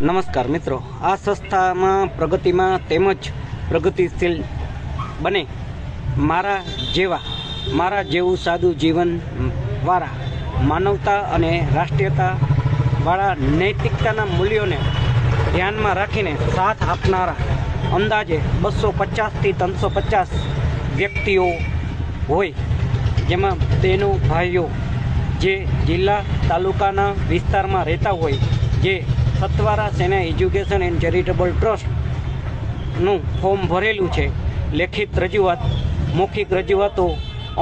નમસ્કાર મિત્રો. આ સંસ્થામાં પ્રગતિમાં તેમજ પ્રગતિશીલ બને મારા જેવા, મારા જેવું સાદું જીવન વાળા, માનવતા અને રાષ્ટ્રીયતા વાળા નૈતિકતાના મૂલ્યોને ધ્યાનમાં રાખીને સાથ આપનારા અંદાજે બસો પચાસથી ત્રણસો પચાસ વ્યક્તિઓ હોય. જેમાં બહેનો, ભાઈઓ જે જિલ્લા તાલુકાના વિસ્તારમાં રહેતા હોય, જે Satvara Sena education and charitable ટ્રસ્ટનું form ભરેલું છે. લેખિત રજૂઆત, મૌખિક રજૂઆતો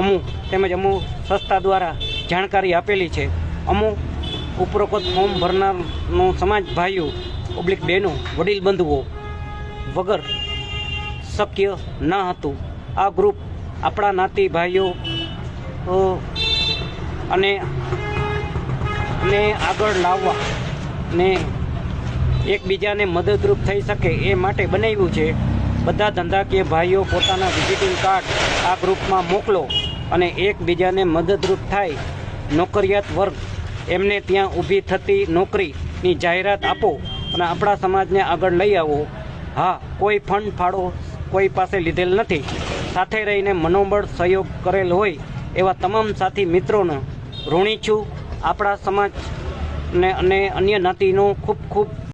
અમુક તેમજ અમુક સંસ્થા દ્વારા જાણકારી આપેલી છે. અમુક ઉપરોક્ત ફોર્મ ભરનારનો સમાજ ભાઈઓ ઓબ્લિક બહેનો, વડીલ બંધુઓ વગર શક્ય ન હતું. આ ગ્રુપ આપણા નાતી ભાઈઓ અને, ને આગળ લાવવા ને એકબીજાને મદદરૂપ થઈ શકે એ માટે બનાવ્યું છે. બધા ધંધાકીય ભાઈઓ પોતાના વિઝિટિંગ કાર્ડ આ ગ્રુપમાં મોકલો અને એકબીજાને મદદરૂપ થાય. નોકરિયાત વર્ગ, એમને ત્યાં ઊભી થતી નોકરીની જાહેરાત આપો અને આપણા સમાજને આગળ લઈ આવો. હા, કોઈ ફંડ ફાળો કોઈ પાસે લીધેલ નથી. સાથે રહીને મનોબળ સહયોગ કરેલ હોય એવા તમામ સાથી મિત્રોનો ઋણી છું. આપણા સમાજ અને અન્ય જ્ઞાતિનો ખૂબ ખૂબ